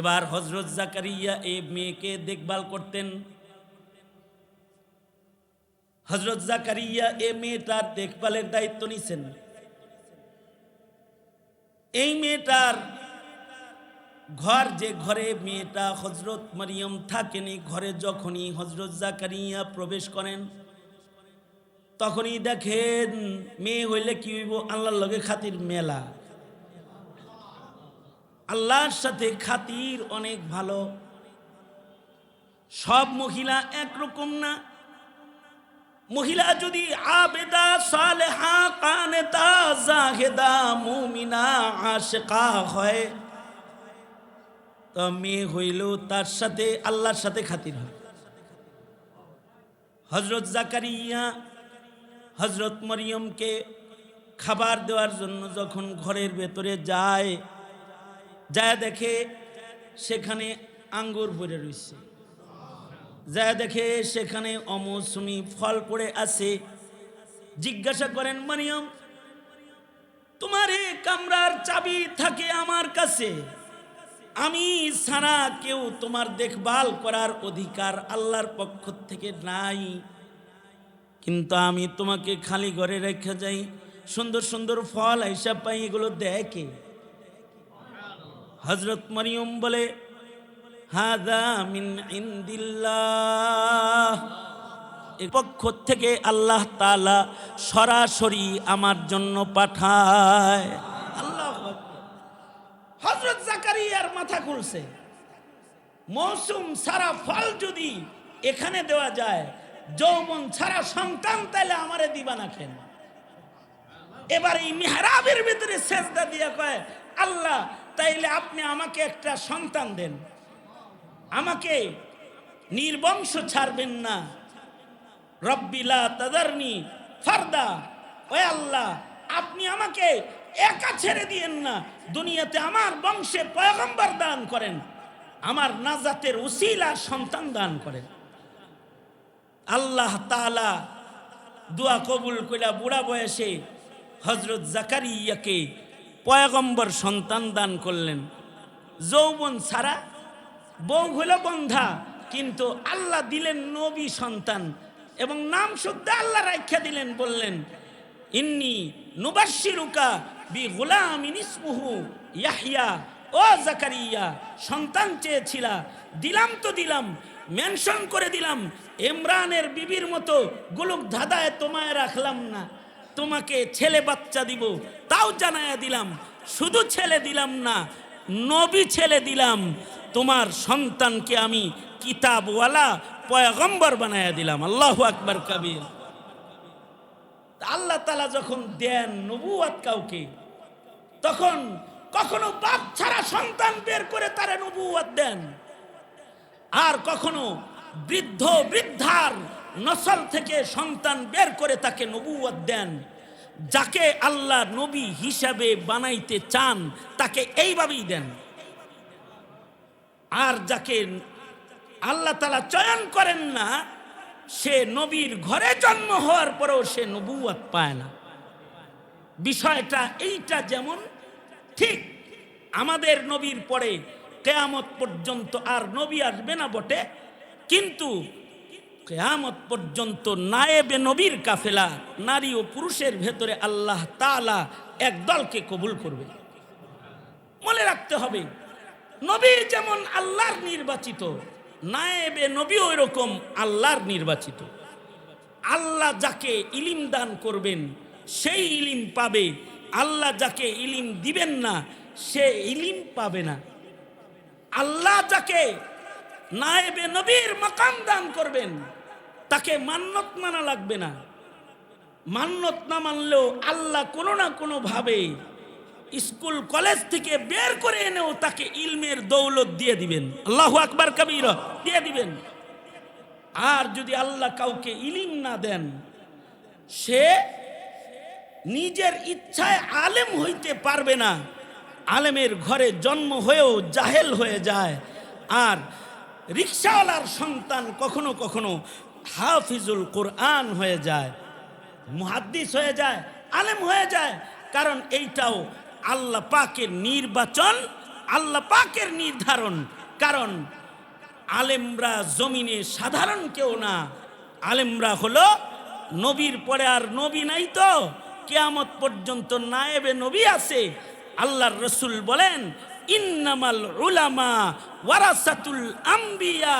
এবার হজরত জাকারিয়া এই মেয়েকে দেখভাল করতেন। হজরত জাকারিয়া এ মেয়েটার দেখভালের দায়িত্ব নিছেন। এই মেয়েটার ঘর যে ঘরে মেয়েটা হজরত মারিয়ম থাকেনি, ঘরে যখনই হজরত জাকারিয়া প্রবেশ করেন, তখনই দেখেন মেয়ে হইলে কি হইব? আল্লাহর লগে খাতির মেলা। আল্লাহর সাথে খাতির অনেক ভালো। সব মহিলা একরকম না। মহিলা যদি আবেদা, সালেহা কানেতা জাহেদা, মুমিনা, আশেকা হয়, তো মেয়ে হইল তার সাথে, আল্লাহর সাথে খাতির হয়। হজরত জাকারিয়া হজরত মরিয়মকে খাবার দেওয়ার জন্য যখন ঘরের ভেতরে যায় যায় দেখে সেখানে আঙ্গুর পড়ে রয়েছে যায় দেখে সেখানে অমৌসুমি ফল পড়ে আছে। জিজ্ঞাসা করেন মানিয়ম তোমার এ কামরার চাবি থাকে আমার কাছে। আমি ছাড়া কেউ তোমার দেখভাল করার অধিকার আল্লাহর পক্ষ থেকে নাই। কিন্তু আমি তোমাকে খালি ঘরে রেখে যাই। সুন্দর সুন্দর ফল হিসাব পাই, এগুলো দেখে। হজরত মরিয়ম বলে পক্ষ থেকে আল্লাহ তালা সরাসরি আমার জন্য পাঠায়। আল্লাহ হজরত জাকারিয়ার মাথা খুলছে। মৌসুম সারা ফল যদি এখানে দেওয়া যায়, যৌবন ছাড়া সন্তান তাইলে আমারে দিবা না কেন? এবার এই মেহরাবের ভিতরে সেজদা দিয়া কয়, আল্লাহ তাইলে আপনি আমাকে একটা সন্তান দেন। আমাকে নির্বংশ ছাড়বেন না। রব্বিলা তাদারনি ফারদা। ওই আল্লাহ, আপনি আমাকে একা ছেড়ে দিয়েন না। দুনিয়াতে আমার বংশে পয়গম্বর দান করেন। আমার নাজাতের উসিলা সন্তান দান করেন। আল্লাহ তাআলা দোয়া কবুল কইলা বুড়া বয়সে হজরত জাকারিয়াকে পয়গম্বর সন্তান দান করলেন। যৌবন ছাড়া বউ হইল বন্ধা, কিন্তু আল্লাহ দিলেন নবী সন্তান এবং নাম শুদ্ধ আল্লাহ রাখা দিলেন, বললেন, ইন্নি নুবাশিরুকা বি গুলামিন ইসমুহু ইয়াহিয়া ও জাকারিয়া, সন্তান চেয়েছিলা, দিলাম তো দিলাম, মেনশন করে দিলাম, ইমরানের বিবির মতো গুলুক ধাঁধায় তোমায় রাখলাম না। তোমাকে ছেলে বাচ্চা দিব। তাও জানায়া দিলাম, শুধু ছেলে দিলাম না, নবী ছেলে দিলাম। তোমার সন্তানকে আমি কিতাবওয়ালা পয়গম্বর বানায়া দিলাম। আল্লাহ আকবার কবির। আল্লাহ তালা যখন দেন নবুয়াত কাউকে, তখন কখনো বাপ ছাড়া সন্তান বের করে তারা নবুয়াত দেন। আর কখনো বৃদ্ধ বৃদ্ধার নসল থেকে সন্তান বের করে তাকে নবুয়াত দেন। যাকে আল্লাহ নবী হিসাবে বানাইতে চান, তাকে এইভাবেই দেন। আর যাকে আল্লাহ তালা চয়ন করেন না, সে নবীর ঘরে জন্ম হওয়ার পরেও সে নবুয়াত পায় না। বিষয়টা এইটা যেমন, ঠিক আমাদের নবীর পরে কেয়ামত পর্যন্ত আর নবী আসবে না বটে, কিন্তু কেয়ামত পর্যন্ত নায়েবে নবীর কাফেলা, নারী ও পুরুষের ভেতরে আল্লাহ তালা এক দলকে কবুল করবে। মনে রাখতে হবে, নবী যেমন আল্লাহর নির্বাচিত, নায়েবে নবী ওই রকম আল্লাহর নির্বাচিত। আল্লাহ যাকে ইলিম দান করবেন, সেই ইলিম পাবে। আল্লাহ যাকে ইলিম দিবেন না, সে ইলিম পাবে না। আল্লাহ যাকে নায়েবে নবীর মাকাম দান করবেন তাকে মান্যত মানা লাগবে না। মান্যত না মানলেও আল্লাহ কোনো না কোনো ভাবে স্কুল, কলেজ থেকে বের করে এনেও তাকে ইলমের দৌলত দিয়ে দিবেন। আল্লাহ আকবার কবির, দিয়ে দিবেন। আর যদি আল্লাহ কাউকে ইলিম না দেন, সে নিজের ইচ্ছায় আলেম হইতে পারবে না। আলেমের ঘরে জন্ম হয়েও জাহেল হয়ে যায়। আর রিক্সাওয়ালার সন্তান কখনো কখনো হাফিজুল কোরআন হয়ে যায়, মুহাদ্দিস হয়ে যায়, আলেম হয়ে যায়। কারণ এইটাও আল্লাহ পাকের নির্বাচন, আল্লাহ পাকের নির্ধারণ। কারণ আলেমরা জমিনে সাধারণ কেউ না, আলেমরা হলো নবীর পরে আর নবী নাই তো। কেয়ামত পর্যন্ত নায়েবে নবী আছে। আল্লাহর রসুল বলেন, ইন্নামাল উলামা ওয়ারাসাতুল আম্বিয়া।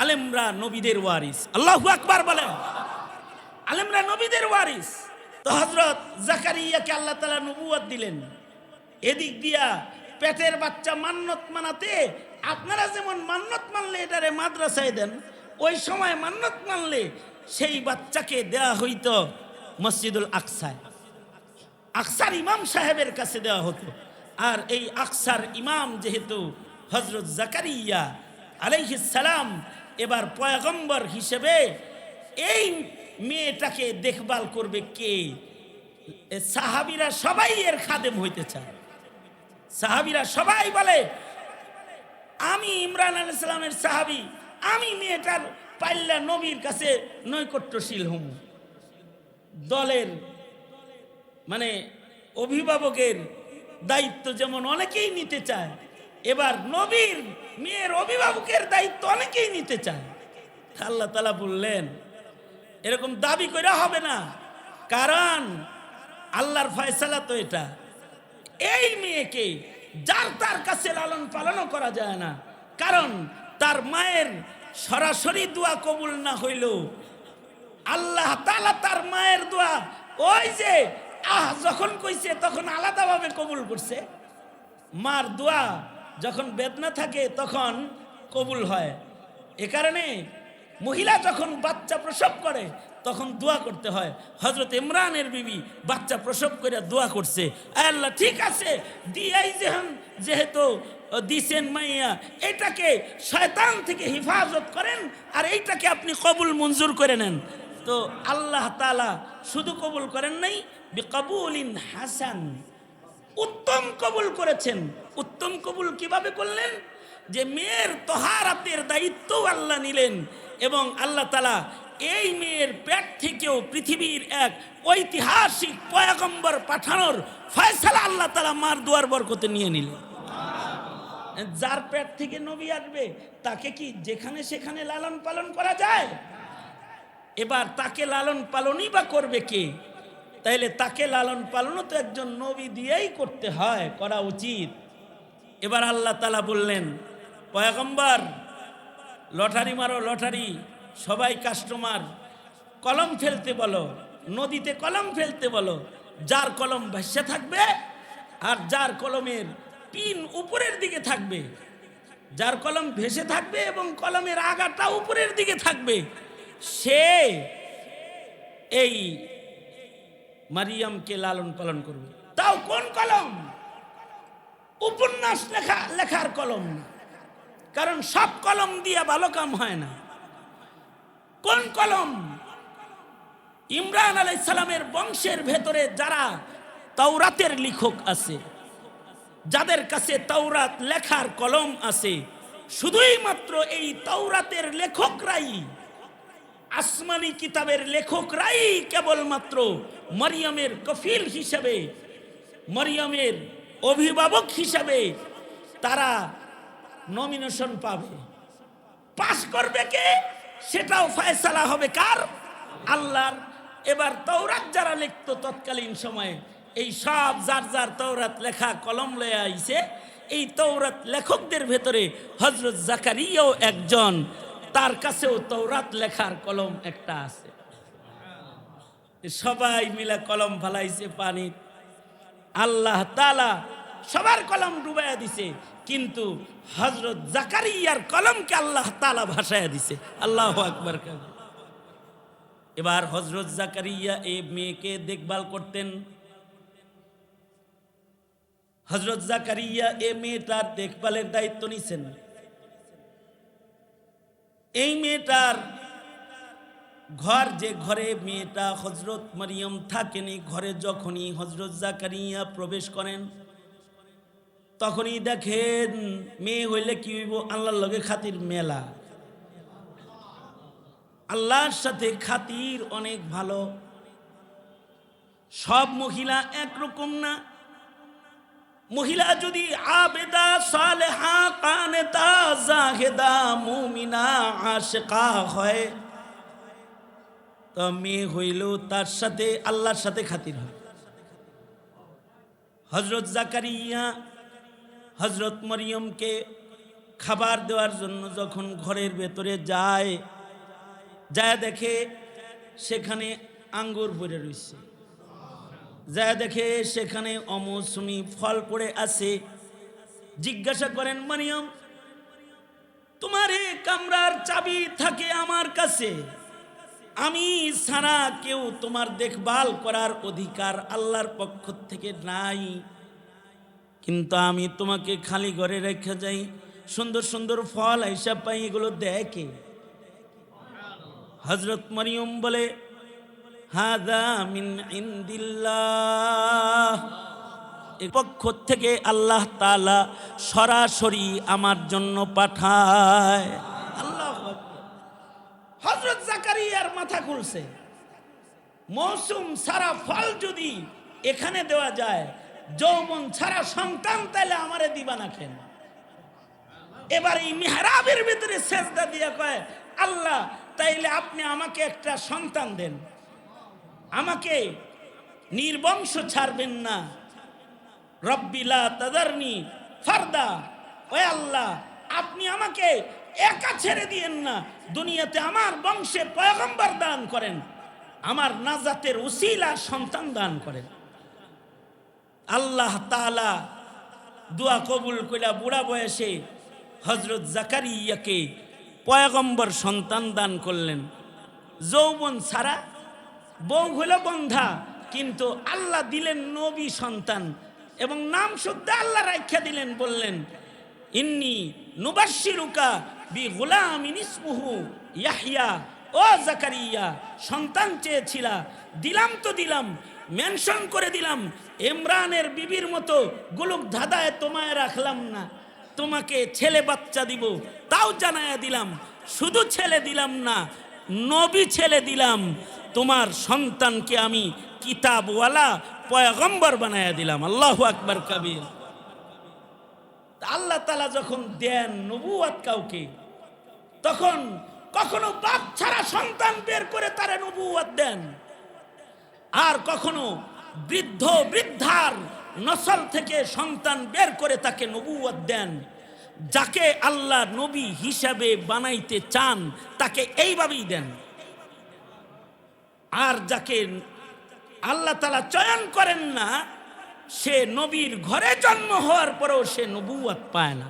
আলেমরা নবীদের ওয়ারিস। আল্লাহ আকবার বলেন। আলেমরা নবীদের ওয়ারিস। তো হজরত জাকারিয়াকে আল্লাহ তালা নবুয়াত দিলেন। এদিক দিয়া পেটের বাচ্চা মান্নত মানাতে আপনারা যেমন মান্নত মানলে এটারে মাদ্রাসায় দেন, ওই সময় মান্নত মানলে সেই বাচ্চাকে দেয়া হইতো মসজিদুল আকসায়। আকসার ইমাম সাহেবের কাছে দেওয়া হতো। আর এই আকসার ইমাম যেহেতু হজরত জাকারিয়া আলাইহিস সালাম এবার পয়গম্বর হিসেবে এই মেয়েটাকে দেখভাল করবে কে? সাহাবিরা সবাই এর খাদেম হইতে চায়। সাহাবিরা সবাই বলে, আমি ইমরান আলাইহিস সালামের সাহাবি, আমি মেয়েটার পাল্লা নবীর কাছে নৈকট্যশীল হম। দলের মানে অভিভাবকের দায়িত্ব যেমন অনেকেই নিতে চায় এবার নবীর মেয়ের অভিভাবকের দায়িত্ব অনেকেই নিতে চায়। আল্লাহ তালা বললেন, এরকম দাবি করে হবে না। কারণ আল্লাহর ফয়সালা তো এটা। এই মেয়েকে যার তার কাছে লালন পালনও করা যায় না। কারণ তার মায়ের সরাসরি দোয়া কবুল না হইল আল্লাহ তালা তার মায়ের দোয়া, ওই যে আহ যখন কইছে তখন আলাদাভাবে কবুল করছে। মার দোয়া যখন বেদনা থাকে, তখন কবুল হয়। এ কারণে মহিলা যখন বাচ্চা প্রসব করে, তখন দোয়া করতে হয়। হজরত ইমরানের বিবি বাচ্চা প্রসব করে দোয়া করছে। আল্লাহ, ঠিক আছে দিয়াই যেহন যেহেতু দিছেন মাইয়া, এটাকে শয়তান থেকে হেফাজত করেন আর এইটাকে আপনি কবুল মঞ্জুর করে নেন। তো আল্লাহ তালা শুধু কবুল করেন নাই কবুল ইন হাসান। উত্তম কবুল করেছেন। উত্তম কবুল কীভাবে করলেন? যে মেয়ের তহারাতের দায়িত্ব আল্লাহ নিলেন এবং আল্লাহ তালা এই মেয়ের পেট থেকেও পৃথিবীর এক ঐতিহাসিক পয়াগম্বর পাঠানোর ফয়সালা আল্লাহ তালা মার দুয়ার বরকতে নিয়ে নিলেন। যার পেট থেকে নবী আসবে, তাকে কি যেখানে সেখানে লালন পালন করা যায়? এবার তাকে লালন পালনই বা করবে কে? তাইলে তাকে লালন পালনও তো একজন নবী দিয়েই করতে হয়, করা উচিত। এবার আল্লাহ তালা বললেন, পয়গম্বর, লটারি মারো, লটারি। সবাই কাস্টমার, কলম ফেলতে বলো, নদীতে কলম ফেলতে বলো। যার কলম ভাসে থাকবে আর যার কলমের পিন উপরের দিকে থাকবে। যার কলম ভেসে থাকবে এবং কলমের আগাটা উপরের দিকে থাকবে। সে এই মারিয়ামকে লালন পালন করবে? তাও কোন কলম? উপন্যাস লেখা, লেখার কলম না। কারণ সব কলম দিয়ে ভালো কাম হয় না। কোন কলম? ইমরান আলাই সালামের বংশের ভেতরে যারা তাওরাতের লিখক আছে, যাদের কাছে তাওরাত লেখার কলম আছে, শুধুই মাত্র এই তাওরাতের লেখকরাই আসমানি কিতাবের লেখকরাই কেবলমাত্র মরিয়মের কফিল হিসাবে, মরিয়মের অভিভাবক হিসাবে তারা নমিনেশন পাবে। পাশ করবে কে? সেটাও ফয়সালা হবে কার? আল্লাহর। এবার তৌরাত যারা লিখতো তৎকালীন সময়ে, এই সব যার যার তৌরাত লেখা কলম লয়ে আইছে, এই তৌরাত লেখকদের ভেতরে হজরত জাকারিয়াও একজন তার কাছেও তৌরাত লেখার কলম একটা আছে। সবাই মিলে কলম ফালাইছে পানি। আল্লাহ তালা সবার কলম ডুবাইয়া দিছে, কিন্তু হজরত জাকারিয়ার কলমকে আল্লাহ তালা ভাসাইয়া দিছে। আল্লাহ আকবর এবার হজরত জাকারিয়া এই মেয়েকে দেখভাল করতেন। হজরত জাকারিয়া এ মেয়েটার দেখভালের দায়িত্ব নিছেন। এই মেয়েটার ঘর যে ঘরে মেয়েটা হজরত মারিয়ম থাকেনি, ঘরে যখনই হজরত জাকারিয়া প্রবেশ করেন, তখনই দেখেন মেয়ে হইলে কি হইব? আল্লাহর লগে খাতির মেলা। আল্লাহর সাথে খাতির অনেক ভালো। সব মহিলা একরকম না। মহিলা যদি আবেদা, সালেহা, কানেতা, জাহেদা, মুমিনা, আশেকা হয় তো মেয়ে হইল তার সাথে, আল্লাহর সাথে খাতির হয়। হজরত জাকারিয়া হজরত মরিয়মকে খাবার দেওয়ার জন্য যখন ঘরের ভেতরে যায় যা দেখে সেখানে আঙ্গুর পড়ে রয়েছে। যা দেখে সেখানে অমৌসুমি ফল পড়ে আছে। জিজ্ঞাসা করেন, মারিয়ম, তোমার এ কামরার চাবি থাকে আমার কাছে। আমি ছাড়া কেউ তোমার দেখভাল করার অধিকার আল্লাহর পক্ষ থেকে নাই। কিন্তু আমি তোমাকে খালি ঘরে রেখে যাই। সুন্দর সুন্দর ফল হিসাব পাই, এগুলো দেখে। হজরত মরিয়ম বলে পক্ষ থেকে আল্লাহ তাআলা সরাসরি আমার জন্য পাঠায়। আল্লাহ হজরত জাকারিয়ার মাথা খুলছে। মৌসুম সারা ফল যদি এখানে দেওয়া যায়, যৌবন ছাড়া সন্তান তাইলে আমারে দিবা না কেন? এবার এই মেহরাবের ভিতরে সেজদা দিয়ে কয়, আল্লাহ, তাইলে আপনি আমাকে একটা সন্তান দেন। আমাকে নির্বংশ ছাড়বেন না। রব্বিলা তাদারনি ফারদা। ওই আল্লাহ, আপনি আমাকে একা ছেড়ে দিয়েন না। দুনিয়াতে আমার বংশে পয়গম্বর দান করেন। আমার নাজাতের উসিলা সন্তান দান করেন। আল্লাহ তাআলা দোয়া কবুল কইলা বুড়া বয়সে হজরত জাকারিয়াকে পয়গম্বর সন্তান দান করলেন। যৌবন ছাড়া বউ হইল বন্ধা, কিন্তু আল্লাহ দিলেন নবী সন্তান এবং নাম শুদ্ধ আল্লাহ রাখা দিলেন, বললেন, ইন্নি নুবাশিরুকা বি গোলামিন ইসমুহু ইয়াহিয়া ও জাকারিয়া, সন্তান চেয়েছিলা, দিলাম তো দিলাম, মেনশন করে দিলাম, ইমরানের বিবির মতো গোলক ধাঁধায় তোমায় রাখলাম না, তোমাকে ছেলে বাচ্চা দিব, তাও জানায়া দিলাম, শুধু ছেলে দিলাম না, নবী ছেলে দিলাম তোমার সন্তানকে আমি কিতাবওয়ালা পয়গম্বর বানায়া দিলাম। আল্লাহ আকবার কবির। আল্লাহ তালা যখন দেন নবুয়াত কাউকে, তখন কখনো বাপ ছাড়া সন্তান বের করে তারা নবুয়াত দেন। আর কখনো বৃদ্ধ, বৃদ্ধার নসল থেকে সন্তান বের করে তাকে নবুয়াত দেন। যাকে আল্লাহ নবী হিসাবে বানাইতে চান, তাকে এইভাবেই দেন। আর যাকে আল্লাহ তালা চয়ন করেন না, সে নবীর ঘরে জন্ম হওয়ার পরেও সে নবুয়াত পায় না।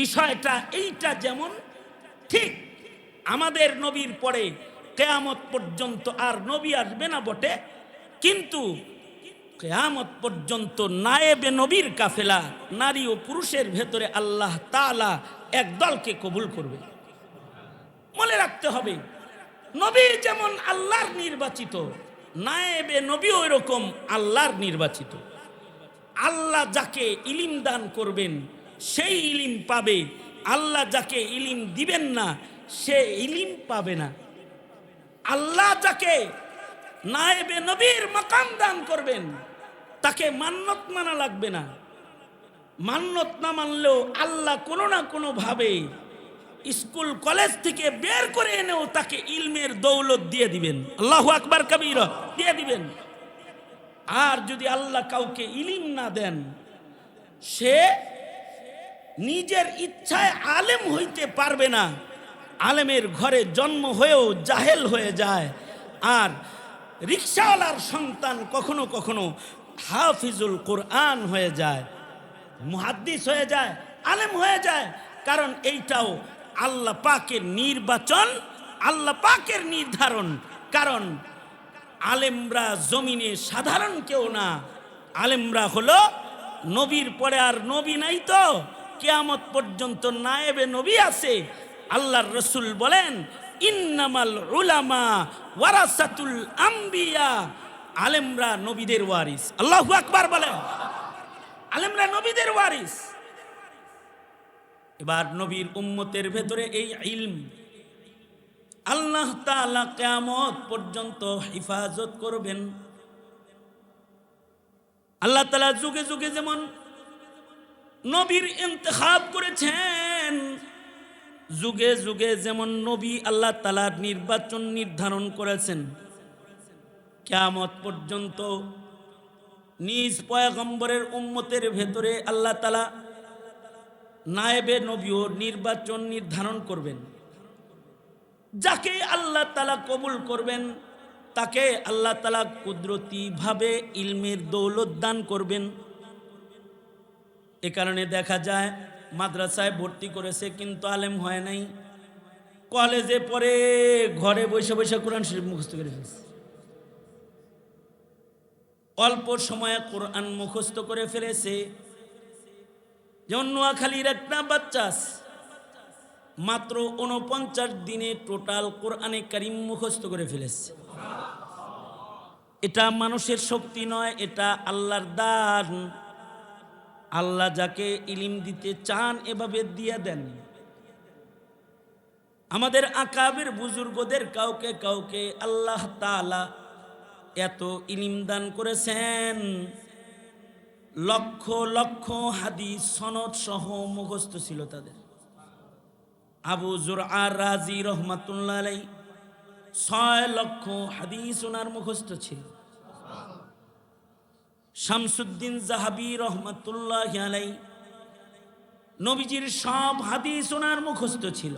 বিষয়টা এইটা যেমন, ঠিক আমাদের নবীর পরে কেয়ামত পর্যন্ত আর নবী আসবে না বটে, কিন্তু কেয়ামত পর্যন্ত নায়েবে নবীর কাফেলা, নারী ও পুরুষের ভেতরে আল্লাহ তালা এক দলকে কবুল করবে। মনে রাখতে হবে নবী যেমন আল্লাহর নির্বাচিত, নায়েবে নবী ওই রকম আল্লাহর নির্বাচিত। আল্লাহ যাকে ইলিম দান করবেন, সেই ইলিম পাবে। আল্লাহ যাকে ইলিম দিবেন না, সে ইলিম পাবে না। আল্লাহ যাকে নায়েবে নবীর মাকাম দান করবেন, তাকে মান্যত মানা লাগবে না। মান্যত না মানলেও আল্লাহ কোনো না কোনো ভাবে স্কুল, কলেজ থেকে বের করে এনেও তাকে ইলমের দৌলত দিয়ে দিবেন। আল্লাহ আকবার কবির, দিয়ে দিবেন। আর যদি আল্লাহ কাউকে ইলিম না দেন, সে নিজের ইচ্ছায় আলেম হইতে পারবে না। আলেমের ঘরে জন্ম হয়েও জাহেল হয়ে যায়। আর রিক্সাওয়ালার সন্তান কখনো কখনো হাফিজুল কোরআন হয়ে যায়, মুহাদ্দিস হয়ে যায়, আলেম হয়ে যায়। কারণ এইটাও আল্লাহ পাকের নির্বাচন, আল্লাহ পাকের নির্ধারণ। কারণ আলেমরা জমিনে সাধারণ কেউ না। আলেমরা হলো নবীর পরে আর নবী নাই তো। কেয়ামত পর্যন্ত নায়েবে নবী আছে। আল্লাহর রসুল বলেন, ইন্নামাল উলামা ওয়ারাসাতুল আম্বিয়া। আলেমরা নবীদের ওয়ারিস। আল্লাহু আকবার বলেন। আলেমরা নবীদের ওয়ারিস। এবার নবীর উম্মতের ভেতরে এই ইলম। আল্লাহ তালা কিয়ামত পর্যন্ত হিফাজত করবেন। আল্লাহ তালা যুগে যুগে যেমন নবীর ইন্তেখাব করেছেন, যুগে যুগে যেমন নবী আল্লাহ তালার নির্বাচন নির্ধারণ করেছেন, কেয়ামত পর্যন্ত নিজ পয়গম্বরের উম্মতের ভেতরে আল্লাহ তালা নায়েবে নবীও নির্বাচন নির্ধারণ করবেন। যাকে আল্লাহ তালা কবুল করবেন, তাকে আল্লাহ তালা কুদরতিভাবে ইলমের দৌলত দান করবেন। এ কারণে দেখা যায়, মাদ্রাসায় ভর্তি করেছে কিন্তু আলেম হয় নাই। কলেজে পরে ঘরে বসে বসে কোরআন শরীফ মুখস্থ করে ফেলছে। অল্প সময়ে কোরআন মুখস্থ করে ফেলেছে। যেমন নোয়াখালীর একটা বাচ্চা মাত্র উনপঞ্চাশ দিনে টোটাল কোরআনে কারিম মুখস্থ করে ফেলেছে। এটা মানুষের শক্তি নয়, এটা আল্লাহর দান। আল্লাহ যাকে ইলিম দিতে চান, এভাবে দিয়ে দেন। আমাদের আকাবের বুজুর্গদের কাউকে কাউকে আল্লাহ তাআলা এত ইলিম দান করেছেন। লক্ষ লক্ষ হাদিস সনদ সহ মুখস্থ ছিল তাদের। আবু জোর আর রাজি রহমাতুল্লাহ আলাই ছয় লক্ষ হাদিস ওনার মুখস্থ ছিল। শামসুদ্দিন জাহাবি রহমাতুল্লাহ আলাই নবীজির সব হাদিস ওনার মুখস্থ ছিল।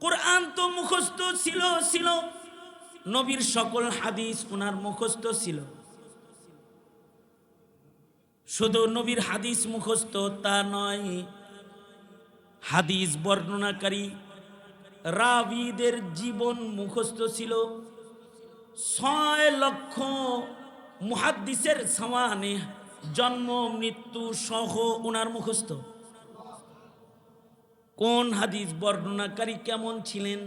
কোরআন তো মুখস্থ ছিল ছিল। নবীর সকল হাদিস ওনার মুখস্থ ছিল। শুধু নবীর হাদিস মুখস্থ তা নয়, হাদিস বর্ণনাকারী রাবিদের জীবন মুখস্থ ছিল ছয় লক্ষ মুহাদ্দিসের সমানে জন্ম, মৃত্যু সহ ওনার মুখস্থ। কোন হাদিস বর্ণনাকারী কেমন ছিলেন,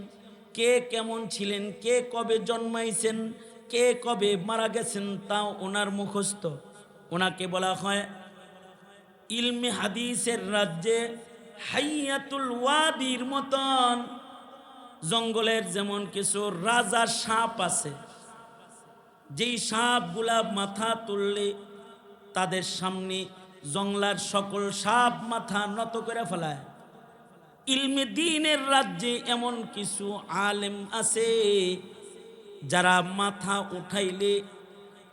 কে কেমন ছিলেন, কে কবে জন্মাইছেন, কে কবে মারা গেছেন, তাও ওনার মুখস্থ। ওনাকে বলা হয় ইলমে হাদিসের রাজ্যে হাইয়াতুল ওয়াদির মতন। জঙ্গলের যেমন কিছু রাজা সাপ আছে, যেই সাপগুলা মাথা তুললে তাদের সামনে জংলার সকল সাপ মাথা নত করে ফেলায়। ইলমে দিনের রাজ্যে এমন কিছু আলেম আছে, যারা মাথা উঠাইলে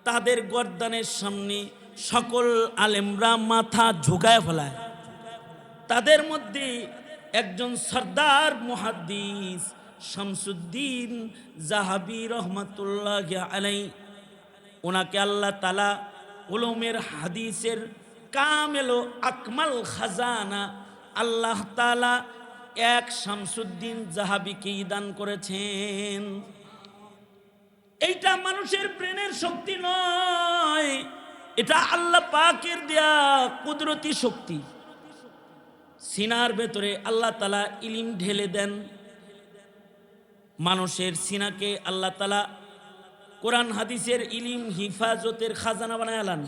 তাদের গর্দানের সামনে সকল আলেমরা মাথা ঝুঁকায় ফেলায়। তাদের মধ্যে একজন সর্দার মুহাদ্দিস শামসুদ্দিন জাহাবি রহমতুল্লাহ আলাই ওনাকে আল্লাহ তালা উলুমের হাদিসের কামেলো আকমাল খাজানা আল্লাহ তালা এক শামসুদ্দিন জাহাবিকে দান করেছেন। এইটা মানুষের ব্রেনের শক্তি নয়। এটা আল্লাহ পাকের দেয়া কুদরতি শক্তি। সিনার ভেতরে আল্লাহ তালা ইলিম ঢেলে দেন। মানুষের সিনাকে আল্লাহ তালা কোরআন হাদিসের ইলিম, হিফাজতের খাজানা বানায় আলান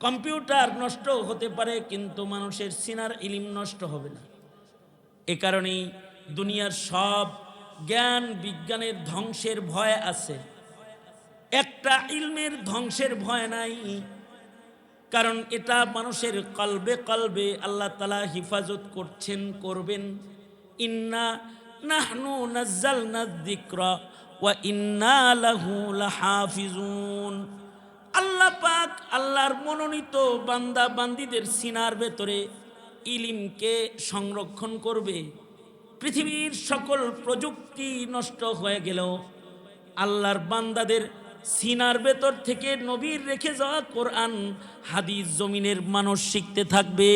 কম্পিউটার নষ্ট হতে পারে, কিন্তু মানুষের সিনার ইলিম নষ্ট হবে না। এ কারণেই দুনিয়ার সব জ্ঞান বিজ্ঞানের ধ্বংসের ভয় আছে। একটা ইলমের ধ্বংসের ভয় নাই। কারণ এটা মানুষের কলবে কলবে আল্লাহ তালা হিফাজত করছেন, করবেন। ইন্না নাহনু নাজ্জালনা যিকরা ওয়া ইন্না লাহু লাহাফিজুন। আল্লাহ পাক আল্লাহর মনোনীত বান্দা বান্দিদের সিনার ভেতরে ইলিমকে সংরক্ষণ করবে। পৃথিবীর সকল প্রযুক্তি নষ্ট হয়ে গেলেও আল্লাহর বান্দাদের সিনার ভেতর থেকে নবীর রেখে যাওয়া কোরআন হাদিস জমিনের মানুষ শিখতে থাকবে।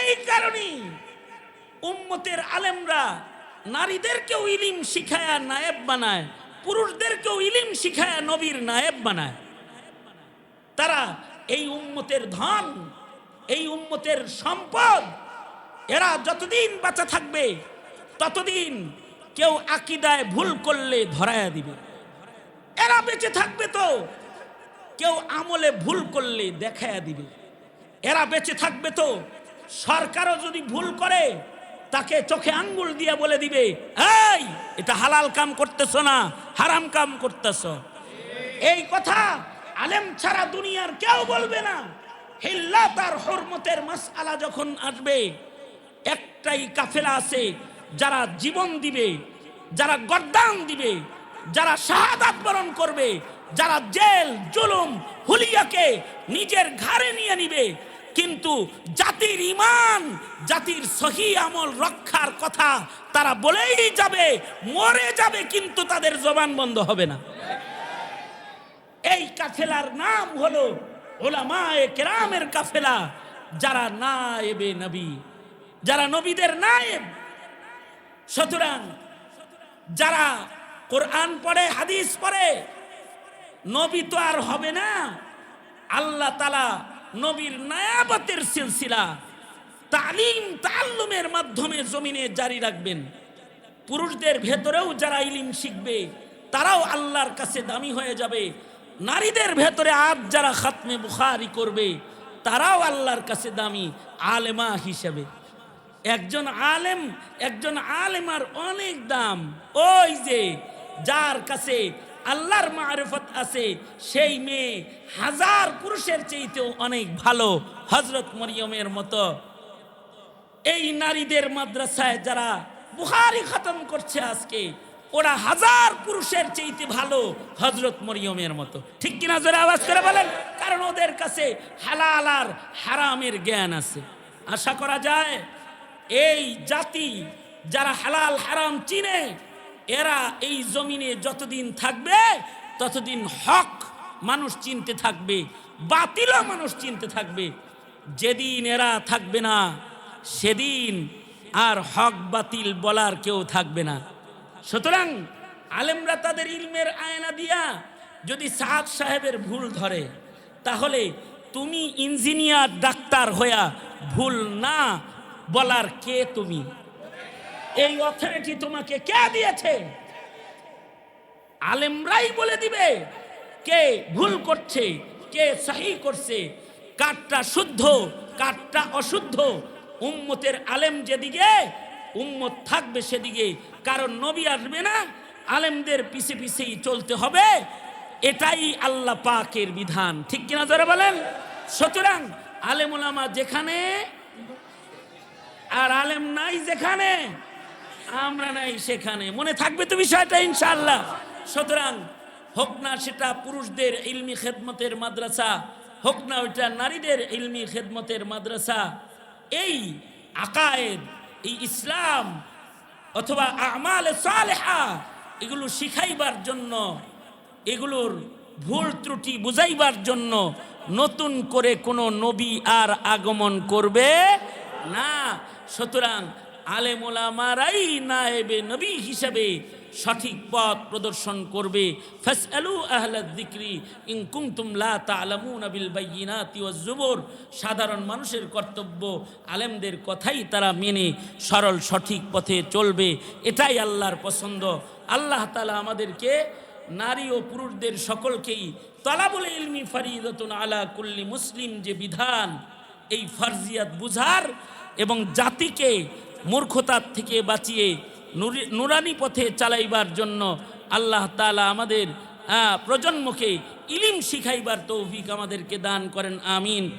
এই কারণেই উম্মতের আলেমরা নারীদেরকেও ইলিম শিখায়া নায়েব বানায়, পুরুষদেরকেও ইলিম শিখায়া নবীর নায়েব বানায়। তারা এই উম্মতের ধন, এই উম্মতের সম্পদ, এরা যতদিন বাঁচা থাকবে, ততদিন কেউ আকিদায় ভুল করলে ধরায়া দিবে। এরা বেঁচে থাকবে তো। কেউ আমলে ভুল করলে দেখায়া দিবে। এরা বেঁচে থাকবে তো। সরকারও যদি ভুল করে, তাকে চোখে আঙ্গুল দিয়ে বলে দিবে, এই, এটা হালাল কাম করতেছ না, হারাম কাম করতেছ। এই কথা আলেম ছাড়া দুনিয়ার কেউ বলবে না। হিল্লা তার হরমতের মাসআলা যখন আসবে, একটাই কাফেলা আছে যারা জীবন দিবে, যারা গদ্দান দিবে, যারা শাহাদাত বরণ করবে, যারা জেল, জুলুম, হুলিয়াকে নিজের ঘাড়ে নিয়ে নিবে, কিন্তু জাতির ইমান জাতির সহি আমল রক্ষার কথা তারা বলেই যাবে, মরে যাবে, কিন্তু তাদের জবান বন্ধ হবে না। এই কাফেলার নাম হলো ওলামায়ে কেরামের কাফেলা, যারা নায়েবে নবী, যারা নবীদের নায়েব সুতরাং যারা কোরআন পড়ে, হাদিস পড়ে, নবী তো আর হবে না। আল্লাহ তালা নবীর নায়াবতের সিলসিলা, তালিম তাল্লুমের মাধ্যমে জমিনে জারি রাখবেন। পুরুষদের ভেতরেও যারা ইলিম শিখবে, তারাও আল্লাহর কাছে দামি হয়ে যাবে। নারীদের ভেতরে আজ যারা খাতমে বুখারি করবে, তারাও আল্লাহর কাছে দামি, আলেমা হিসেবে। একজন আলেম, একজন আলেমার অনেক দাম। ওই যে যার কাছে আল্লাহর মারফত আছে, সেই মেয়ে হাজার পুরুষের চেয়েতেও অনেক ভালো হজরত মরিয়মের মতো। এই নারীদের মাদ্রাসায় যারা বুহারি খতম করছে আজকে, ওরা হাজার পুরুষের চেয়েতে ভালো হজরত মরিয়মের মতো। ঠিক কিনা জোরে আওয়াজ করে বলেন? কারণ ওদের কাছে হালাল আর হারামের জ্ঞান আছে। আশা করা যায়? এই জাতি যারা হালাল, হারাম চিনে, এরা এই জমিনে যতদিন থাকবে, ততদিন হক মানুষ চিনতে থাকবে, বাতিলও মানুষ চিনতে থাকবে। যেদিন এরা থাকবে না, সেদিন আর হক বাতিল বলার কেউ থাকবে না। সুতরাং আলেমরা তাদের ইলমের আয়না দিয়া যদি সাদ সাহেবের ভুল ধরে, তাহলে তুমি ইঞ্জিনিয়ার ডাক্তার হইয়া ভুল না বলার কে তুমি? এই অথরিটি তোমাকে কে দিয়েছে? আলেমরাই বলে দিবে কে ভুল করছে, কে সহি করছে। কাঠটা শুদ্ধ, কাঠটা অশুদ্ধ। উম্মতের আলেম যেদিকে, উম্মত থাকবে সেদিকে। কারণ নবী আসবে না, আলেমদের পিছে পিছেই চলতে হবে। এটাই আল্লাহ পাকের বিধান। ঠিক কিনা ধরে বলেন? সুতরাং আলেম ওলামা যেখানে আর আলেম নাই যেখানে, আমরা নাই সেখানে। মনে থাকবে তো বিষয়টা ইনশাল্লাহ সুতরাং হোক না সেটা পুরুষদের ইলমি খেদমতের মাদ্রাসা, হোক না ওইটা নারীদের ইলমি খেদমতের মাদ্রাসা, এই আকায়েদ, এই ইসলাম অথবা আমাল সালেহা, এগুলো শিখাইবার জন্য, এগুলোর ভুল ত্রুটি বুঝাইবার জন্য নতুন করে কোনো নবী আর আগমন করবে না। সুতরাং আলেমোলামারাই নায়েবে নবী হিসেবে সঠিক পথ প্রদর্শন করবে। সাধারণ মানুষের কর্তব্য আলেমদের কথাই তারা মেনে সরল সঠিক পথে চলবে। এটাই আল্লাহর পছন্দ। আল্লাহ তাআলা আমাদেরকে নারী ও পুরুষদের সকলকেই তলাবুল ইলমি ফরিদতুন আলা কুল্লি মুসলিম যে বিধান, এই ফারজিয়াত বুঝার এবং জাতিকে মূর্খতার থেকে বাঁচিয়ে নুরি- নুরানি পথে চালাইবার জন্য আল্লাহ তালা আমাদের প্রজন্মকে ইলিম শিখাইবার তৌফিক আমাদেরকে দান করেন, আমিন।